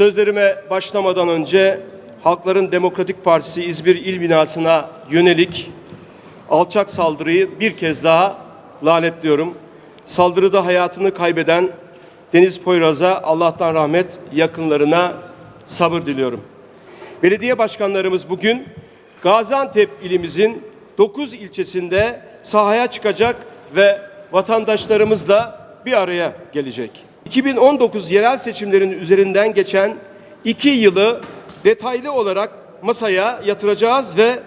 Sözlerime başlamadan önce Halkların Demokratik Partisi İzmir İl Binası'na yönelik alçak saldırıyı bir kez daha lanetliyorum. Saldırıda hayatını kaybeden Deniz Poyraz'a Allah'tan rahmet, yakınlarına sabır diliyorum. Belediye başkanlarımız bugün Gaziantep ilimizin 9 ilçesinde sahaya çıkacak ve vatandaşlarımızla bir araya gelecek. 2019 yerel seçimlerin üzerinden geçen iki yılı detaylı olarak masaya yatıracağız ve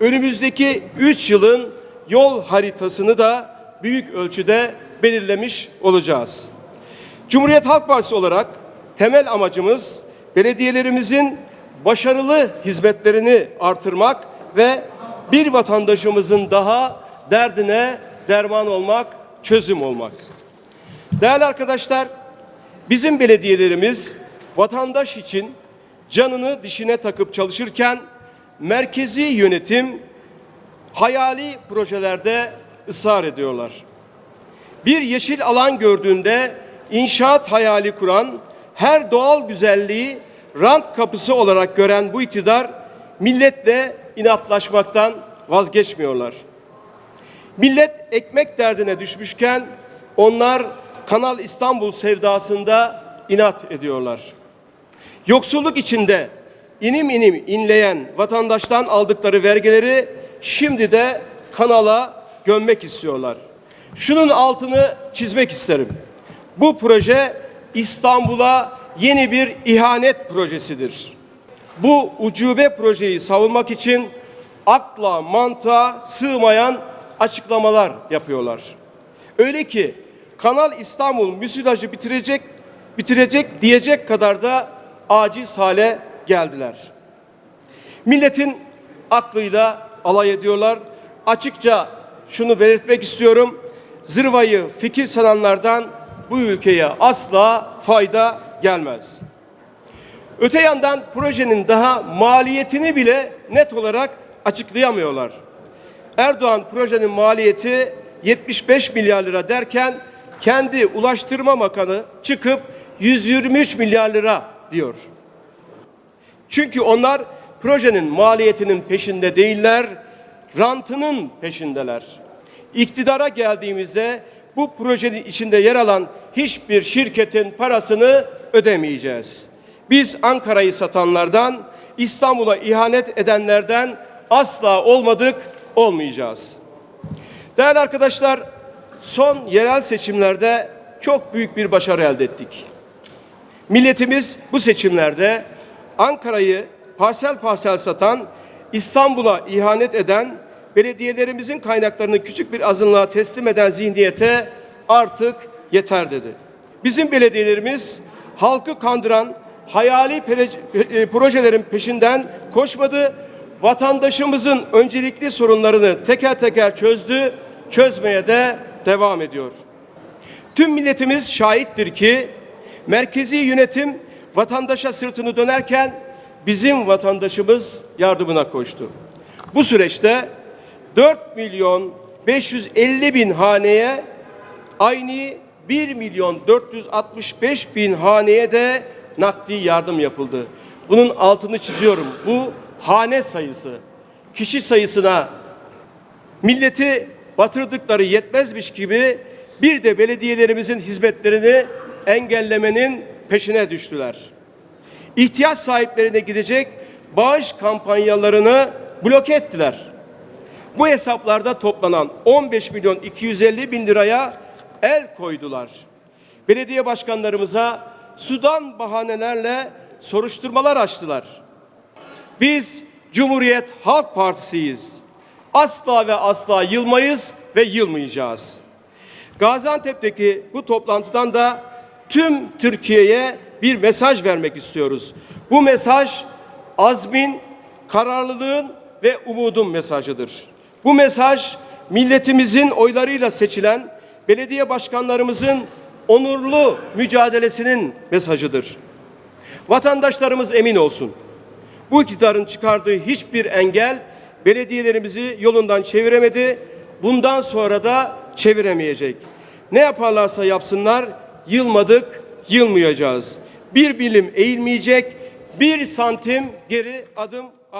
önümüzdeki 3 yılın yol haritasını da büyük ölçüde belirlemiş olacağız. Cumhuriyet Halk Partisi olarak temel amacımız belediyelerimizin başarılı hizmetlerini artırmak ve bir vatandaşımızın daha derdine derman olmak, çözüm olmak. Değerli arkadaşlar, bizim belediyelerimiz vatandaş için canını dişine takıp çalışırken merkezi yönetim hayali projelerde ısrar ediyorlar. Bir yeşil alan gördüğünde inşaat hayali kuran, her doğal güzelliği rant kapısı olarak gören bu iktidar milletle inatlaşmaktan vazgeçmiyorlar. Millet ekmek derdine düşmüşken onlar Kanal İstanbul sevdasında inat ediyorlar. Yoksulluk içinde inim inim inleyen vatandaştan aldıkları vergileri şimdi de kanala gömmek istiyorlar. Şunun altını çizmek isterim. Bu proje İstanbul'a yeni bir ihanet projesidir. Bu ucube projeyi savunmak için akla mantığa sığmayan açıklamalar yapıyorlar. Öyle ki Kanal İstanbul müsilajı bitirecek bitirecek diyecek kadar da aciz hale geldiler. Milletin aklıyla alay ediyorlar. Açıkça şunu belirtmek istiyorum. Zırvayı fikir sananlardan bu ülkeye asla fayda gelmez. Öte yandan projenin daha maliyetini bile net olarak açıklayamıyorlar. Erdoğan projenin maliyeti 75 milyar lira derken kendi Ulaştırma Bakanı çıkıp 123 milyar lira diyor. Çünkü onlar projenin maliyetinin peşinde değiller, rantının peşindeler. İktidara geldiğimizde bu projenin içinde yer alan hiçbir şirketin parasını ödemeyeceğiz. Biz Ankara'yı satanlardan, İstanbul'a ihanet edenlerden asla olmadık, olmayacağız. Değerli arkadaşlar, son yerel seçimlerde çok büyük bir başarı elde ettik. Milletimiz bu seçimlerde Ankara'yı parsel parsel satan, İstanbul'a ihanet eden, belediyelerimizin kaynaklarını küçük bir azınlığa teslim eden zihniyete artık yeter dedi. Bizim belediyelerimiz halkı kandıran hayali e, projelerin peşinden koşmadı, vatandaşımızın öncelikli sorunlarını teker teker çözdü, çözmeye de devam ediyor. Tüm milletimiz şahittir ki merkezi yönetim vatandaşa sırtını dönerken bizim vatandaşımız yardımına koştu. Bu süreçte 4 milyon 550 bin haneye aynı 1 milyon 465 bin haneye de nakdi yardım yapıldı. Bunun altını çiziyorum. Bu hane sayısı. Kişi sayısına milleti batırdıkları yetmezmiş gibi bir de belediyelerimizin hizmetlerini engellemenin peşine düştüler. İhtiyaç sahiplerine gidecek bağış kampanyalarını bloke ettiler. Bu hesaplarda toplanan 15 milyon 250 bin liraya el koydular. Belediye başkanlarımıza sudan bahanelerle soruşturmalar açtılar. Biz Cumhuriyet Halk Partisi'yiz. Asla ve asla yılmayız ve yılmayacağız. Gaziantep'teki bu toplantıdan da tüm Türkiye'ye bir mesaj vermek istiyoruz. Bu mesaj azmin, kararlılığın ve umudun mesajıdır. Bu mesaj milletimizin oylarıyla seçilen belediye başkanlarımızın onurlu mücadelesinin mesajıdır. Vatandaşlarımız emin olsun. Bu iktidarın çıkardığı hiçbir engel belediyelerimizi yolundan çeviremedi. Bundan sonra da çeviremeyecek. Ne yaparlarsa yapsınlar yılmadık, yılmayacağız. bir bilim eğilmeyecek, bir santim geri adım